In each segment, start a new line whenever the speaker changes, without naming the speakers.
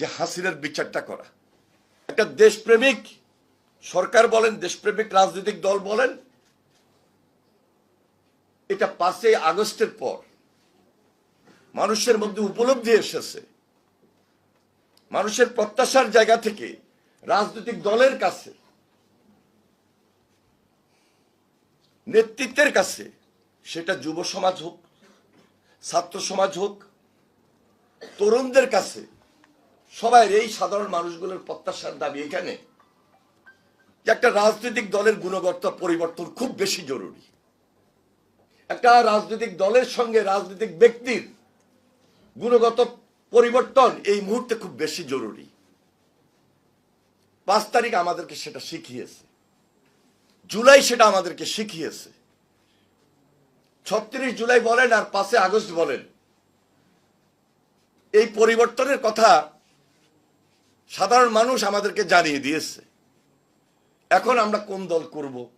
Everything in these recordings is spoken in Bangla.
যে হাসিনার বিচারটা করা। একটা দেশপ্রেমিক, সরকার বলেন, দেশপ্রেমিক রাজনৈতিক দল বলেন, এটা পাঁচই আগস্টের পর মানুষের মধ্যে উপলব্ধি এসেছে। মানুষের প্রত্যাশার জায়গা থেকে রাজনৈতিক দলের কাছে, নেতৃত্বের কাছে সেটা যুব সমাজ হোক, ছাত্র সমাজ হোক, তরুণদের কাছে সবাই এই সাধারণ মানুষগুলোর প্রত্যাশার দাবি এখানে। একটা রাজনৈতিক দলের গুণগত পরিবর্তন খুব বেশি জরুরি। একটা রাজনৈতিক দলের সঙ্গে রাজনৈতিক ব্যক্তির গুণগত পরিবর্তন এই মুহূর্তে খুব বেশি জরুরি। পাঁচ তারিখ আমাদেরকে সেটা শিখিয়েছে। জুলাই সেটা আমাদেরকে শিখিয়েছে। ছত্রিশ জুলাই বলেন আর পাঁচে আগস্ট বলেন। এই পরিবর্তনের কথা সাধারণ মানুষ আমাদেরকে জানিয়ে দিয়েছে। এখন আমরা কোন দল করব?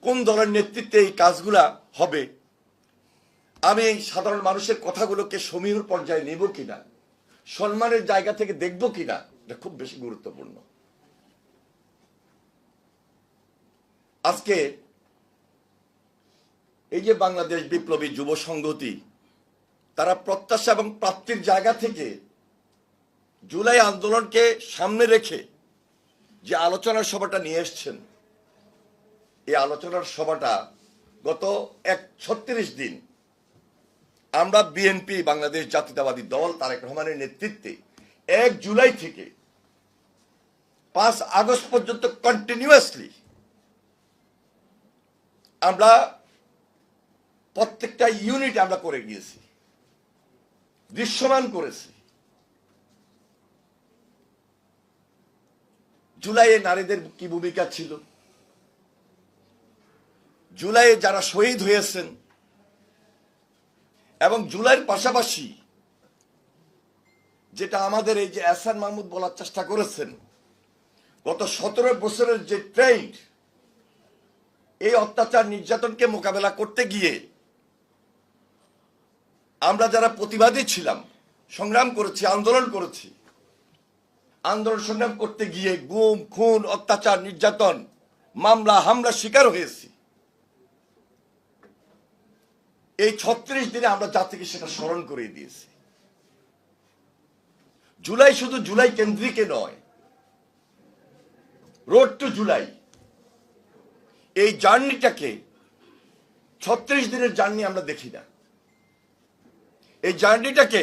কোন দলের নেতৃত্বে এই কাজগুলা হবে? আমি এই সাধারণ মানুষের কথাগুলোকে সমীহর পর্যায়ে নেব কিনা? সম্মানের জায়গা থেকে দেখব কিনা? এটা খুব বেশি গুরুত্বপূর্ণ। আজকে এই যে বাংলাদেশ বিপ্লবী যুব সংহতি, তারা প্রত্যাশা এবং প্রাপ্তির জায়গা থেকে জুলাই আন্দোলনকে সামনে রেখে যে আলোচনার সভাটা নিয়ে এসছেন, এই আলোচনার সভাটা গত এক ছত্রিশ দিন আমরা বিএনপি বাংলাদেশ জাতীয়তাবাদী দল তারেক রহমানের নেতৃত্বে এক জুলাই থেকে পাঁচ আগস্ট পর্যন্ত কন্টিনিউয়াসলি আমরা প্রত্যেকটা ইউনিট আমরা করে গিয়েছি, দৃশ্যমান করেছি। জুলাইয়ে নারীদের কি ভূমিকা ছিল? জুলাইয়ে যারা শহীদ হয়েছেন এবং জুলাইয়ের পাশাপাশি যেটা আমাদের এই যে এসান মাহমুদ বলার চেষ্টা করেছেন, গত সতেরো বছরের যে ট্রেন্ড, এই অত্যাচার নির্যাতনকে মোকাবেলা করতে গিয়ে আমরা যারা প্রতিবাদী ছিলাম, সংগ্রাম করেছি, আন্দোলন করেছি আন্দোলন সংগ্রাম করতে গিয়ে গুম, খুন, অত্যাচার, নির্যাতন, মামলা, হামলা শিকার হয়েছি। এই ছত্রিশ দিনে আমরা জাতিকে সেটা স্মরণ করে দিয়েছি। জুলাই শুধু জুলাই কেন্দ্রিকে নয়, রোড টু জুলাই, এই জার্নিটাকে ছত্রিশ দিনের জার্নি আমরা দেখি না। এই জার্নিটাকে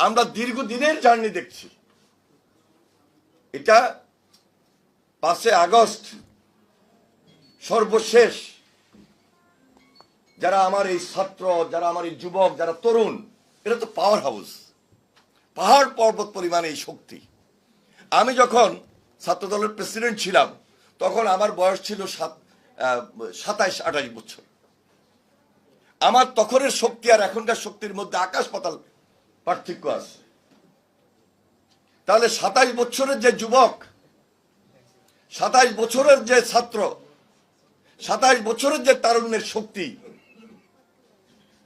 আমরা দীর্ঘদিনের জার্নি দেখছি। এটা পাঁচে আগস্ট সর্বশেষ। যারা আমার এই ছাত্র, যারা আমার এই যুবক, যারা তরুণ এটা তো পাওয়ার হাউস পাহাড় পর্বত পরিমাণে এই শক্তি। আমি যখন ছাত্র দলের প্রেসিডেন্ট ছিলাম, তখন আমার বয়স ছিল সাত সাতাইশ আঠাশ বছর। আমার তখনের শক্তি আর এখনকার শক্তির মধ্যে আকাশ পাতাল পার্থক্য আছে। তাহলে সাতাইশ বছরের যে যুবক, সাতাইশ বছরের যে ছাত্র, সাতাইশ বছরের যে তারুণ্যের শক্তি,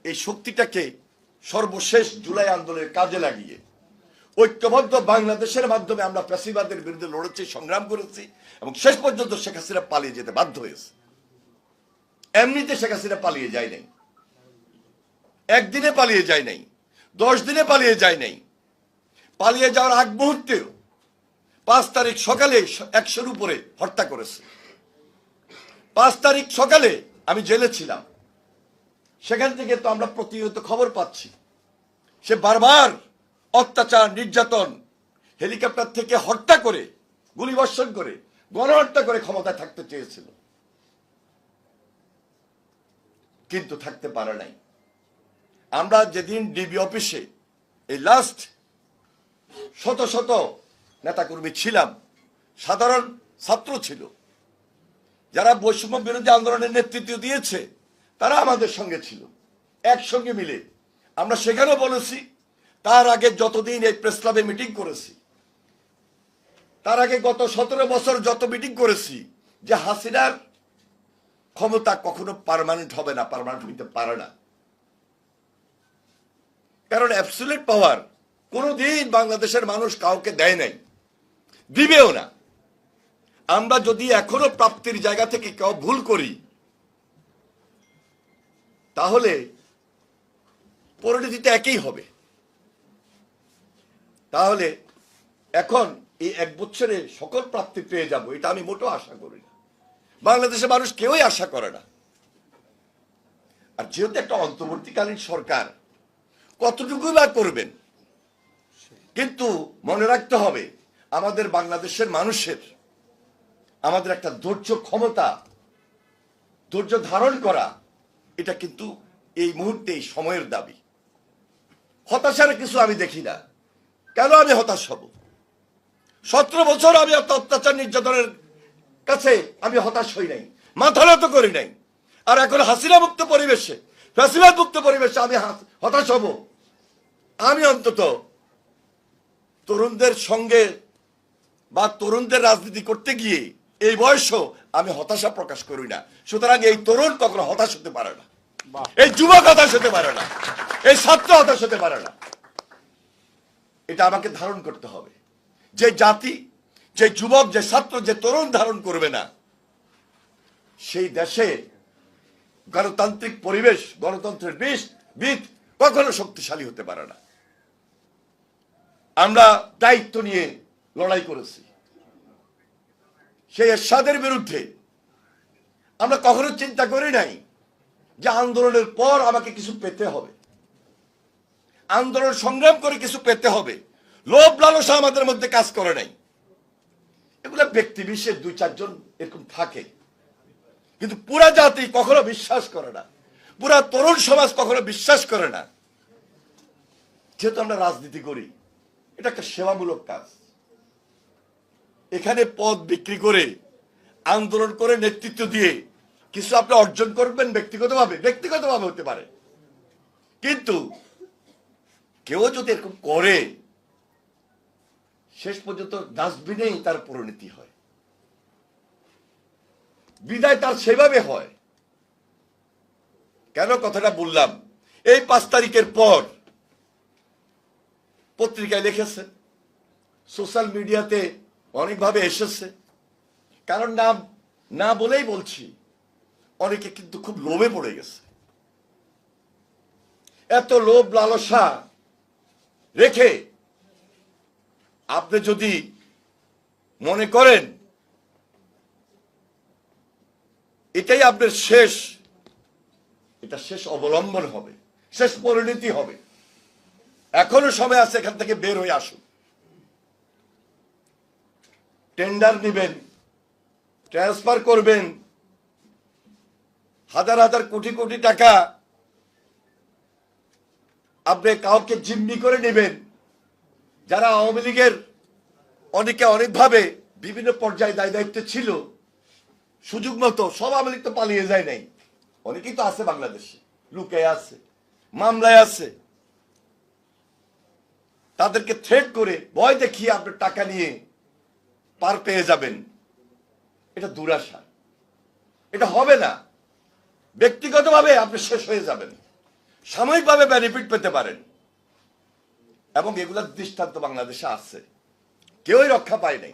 এই শক্তিটাকে সর্বশেষ জুলাই আন্দোলনের কাজে লাগিয়ে ঐক্যবদ্ধ বাংলাদেশের মাধ্যমে আমরা প্যাসিবাদের বিরুদ্ধে লড়েছি, সংগ্রাম করেছি এবং শেষ পর্যন্ত শেখ হাসিনা পালিয়ে যেতে বাধ্য হয়েছে। এমনিতে শেখ হাসিনা পালিয়ে যায় নাই। একদিনে পালিয়ে যায় নাই, দশ দিনে পালিয়ে যায় নাই। পালিয়ে যাওয়ার আগ মুহূর্তেও পাঁচ তারিখ সকালে একশোর উপরে হত্যা করেছে। পাঁচ তারিখ সকালে আমি জেলে ছিলাম। সেখান থেকে তো আমরা প্রতিনিয়ত খবর পাচ্ছি। সে বারবার অত্যাচার, নির্যাতন, হেলিকপ্টার থেকে হত্যা করে, গুলিবর্ষণ করে, গণহত্যা করে ক্ষমতায় থাকতে চেয়েছিল। কিন্তু থাকতে পারে নাই। আমরা যেদিন ডিবি অফিসে এই লাস্ট শত শত নেতাকর্মী ছিলাম। সাধারণ ছাত্র ছিল। যারা বৈষম্য বিরোধী আন্দোলনের নেতৃত্ব দিয়েছে, তারা আমাদের সঙ্গে ছিল। একসঙ্গে মিলে। আমরা সেখানেও বলেছি, তার আগে যতদিন এই প্রেস ক্লাবে মিটিং করেছি, তার আগে গত সতেরো বছর যত মিটিং করেছি, যে হাসিনার ক্ষমতা কখনো পারমানেন্ট হবে না পারমানেন্ট হইতে পারে না। কারণ অ্যাবসুলেট পাওয়ার কোনোদিন বাংলাদেশের মানুষ কাউকে দেয় নাই। দিবেও না। আমরা যদি এখনও প্রাপ্তির জায়গা থেকে কেউ ভুল করি, তাহলে পরিণতিটা একই হবে। তাহলে এখন এই এক বছরে সকল প্রাপ্তি পেয়ে যাব, এটা আমি মোটেও আশা করি না। বাংলাদেশের মানুষ কেউই আশা করে না। আর যেহেতু একটা অন্তর্বর্তীকালীন সরকার কতটুকু বা করবেন? কিন্তু মনে রাখতে হবে, আমাদের বাংলাদেশের মানুষের আমাদের একটা ধৈর্য ক্ষমতা, ধৈর্য ধারণ করা, এটা কিন্তু এই মুহূর্তে সময়ের দাবি। হতাশার কিছু আমি দেখি না। কেন আমি হতাশ হব? সতেরো বছর আমি অত্যাচার নির্যাতনের কাছে আমি হতাশ হই নাই মাথা নত করি নাই। আর এখন হাসিনা মুক্ত পরিবেশে ফ্যাসিবাদ মুক্ত পরিবেশে আমি হতাশ হব। আমি অন্তত তরুণদের সঙ্গে বা তরুণদের রাজনীতি করতে গিয়ে এই বয়সও আমি হতাশা প্রকাশ করি না। সুতরাং এই তরুণ কখনো হতাশ হতে পারে না। এই যুবক হতাশ হতে পারে না। এই ছাত্র হতাশ হতে পারে না। এটা আমাকে ধারণ করতে হবে। যে জাতি যে যুবক যে ছাত্র যে তরুণ ধারণ করবে না সেই দেশে গণতান্ত্রিক পরিবেশ গণতন্ত্রের বিষ বিদ কখনো শক্তিশালী হতে পারে না। আমরা দায়িত্ব নিয়ে লড়াই করেছি। সেই এরশাদের বিরুদ্ধে আমরা কখনো চিন্তা করি নাই যে আন্দোলনের পর আমাকে কিছু পেতে হবে। আন্দোলন সংগ্রাম করে কিছু পেতে হবে। লোভ লালসা আমাদের মধ্যে কাজ করে নাই। এগুলো ব্যক্তি বিশেষ দুই চারজন এরকম থাকে। কিন্তু পুরা জাতি কখনো বিশ্বাস করে না। পুরা তরুণ সমাজ কখনো বিশ্বাস করে না। যেহেতু আমরা রাজনীতি করি এটা একটা সেবামূলক কাজ। এখানে পদ বিক্রি করে, আন্দোলন করে নেতৃত্ব দিয়ে কিছু আপনি অর্জন করবেন ব্যক্তিগতভাবে ব্যক্তিগতভাবে হতে পারে। কিন্তু কেউ যদি এরকম করে, শেষ পর্যন্ত ডাস্টবিনেই তার পরিণতি হয়। বিদায় তার সেভাবে হয়। কেন? কথাটা বললাম। এই পাঁচ তারিখের পর পত্রিকায় লিখেছে, সোশ্যাল মিডিয়াতে অনেকভাবে এসেছে। কারণ নাম না বলেই বলছি, অনেকে কিন্তু খুব লোভে পড়ে গেছে। এত লোভ, লালসা রেখে আপনি যদি মনে করেন, এটাই আপনার শেষ, এটা শেষ অবলম্বন হবে, শেষ পরিণতি হবে। এখনও সময় আছে এখান থেকে বের হয়ে আসুন। টেন্ডার নেবেন, ট্রান্সফার করবেন, হাজার হাজার কোটি কোটি টাকা আপনি কাউকে জিম্মি করে নেবেন। যারা আওয়ামী লীগের অনেকে অনেকভাবে বিভিন্ন পর্যায়ে দায় দায়িত্ব ছিল, সুযোগ মতো সব আওয়ামী লীগ তো পালিয়ে যায় নাই। অনেকেই তো আছে বাংলাদেশে লুকে আছে, মামলায় আছে। তাদেরকে থ্রেট করে ভয় দেখিয়ে আপনার টাকা নিয়ে পার পেয়ে যাবেন। এটা দুরাশা। এটা হবে না। ব্যক্তিগতভাবে আপনি শেষ হয়ে যাবেন। সাময়িকভাবে বেনিফিট পেতে পারেন। এবং এগুলার দৃষ্টান্ত বাংলাদেশে আছে। কেউই রক্ষা পায় নাই।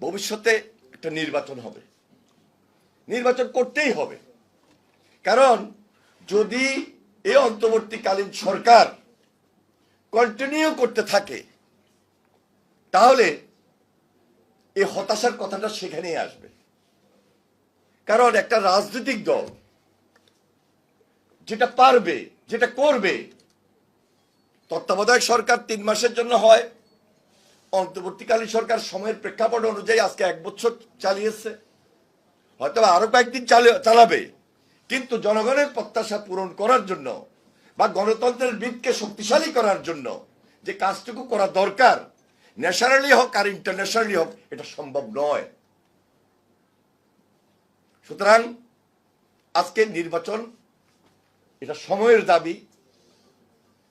ভবিষ্যতে একটা নির্বাচন হবে। নির্বাচন করতেই হবে। কারণ যদি এই অন্তর্বর্তীকালীন সরকার কন্টিনিউ করতে থাকে, তাহলে এই হতাশার কথাটা সেখানেই আসবে। কারণ একটা রাজনৈতিক দল যেটা পারবে, যেটা করবে, তত্ত্বাবধায়ক সরকার তিন মাসের জন্য হয়, অন্তর্বর্তীকালীন সরকার সময়ের প্রেক্ষাপট অনুযায়ী আজকে এক বছর চালিয়েছে হয়তো আরও কয়েকদিন চালাবে, কিন্তু জনগণের প্রত্যাশা পূরণ করার জন্য বা গণতন্ত্রের ভিতকে শক্তিশালী করার জন্য যে কাজটুকু করা দরকার ন্যাশনালি হোক আর ইন্টারন্যাশনালি হোক, এটা সম্ভব নয়। সুতরাং আজকে নির্বাচন, এটা সময়ের দাবি।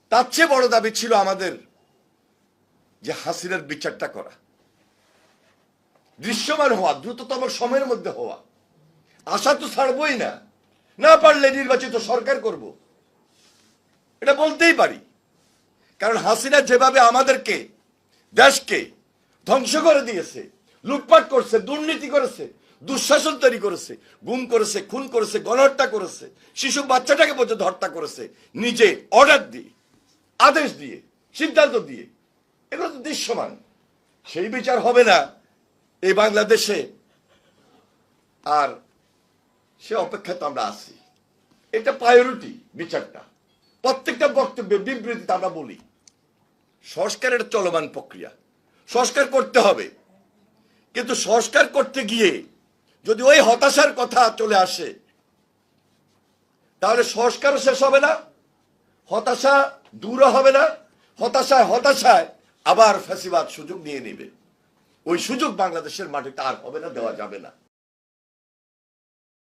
তার চেয়ে বড় দাবি ছিল আমাদের যে হাসিনার বিচারটা করা। দৃশ্যমান হওয়া, দ্রুততম সময়ের মধ্যে হওয়া। আশা তো ছাড়বই না। না পারলে নির্বাচিত সরকার করব। এটা বলতেই পারি। কারণ হাসিনা যেভাবে আমাদেরকে, দেশকে ধ্বংস করে দিয়েছে, লুটপাট করছে, দুর্নীতি করেছে, দুঃশাসন তৈরি করেছে, গুম করেছে, খুন করেছে, গণহত্যা করেছে, শিশু বাচ্চাটাকে পর্যন্ত হত্যা করেছে, নিজে অর্ডার দিয়ে, আদেশ দিয়ে, সিদ্ধান্ত দিয়ে, এগুলো তো দৃশ্যমান। সেই বিচার হবে না এই বাংলাদেশে। আর সে অপেক্ষায় তো আমরা আছি। এটা প্রায়োরিটি বিচারটা। প্রত্যেকটা বক্তব্যে বিবৃতিতে আমরা বলি, সংস্কারের চলমান প্রক্রিয়া। সংস্কার করতে হবে। কিন্তু সংস্কার করতে গিয়ে যদি ওই হতাশার কথা চলে আসে, তাহলে সংস্কারও শেষ হবে না, হতাশা দূরও হবে না, হতাশায় হতাশায় আবার ফ্যাসিবাদ সুযোগ নিয়ে নেবে। ওই সুযোগ বাংলাদেশের মাটিতে আর হবে না, দেওয়া যাবে না।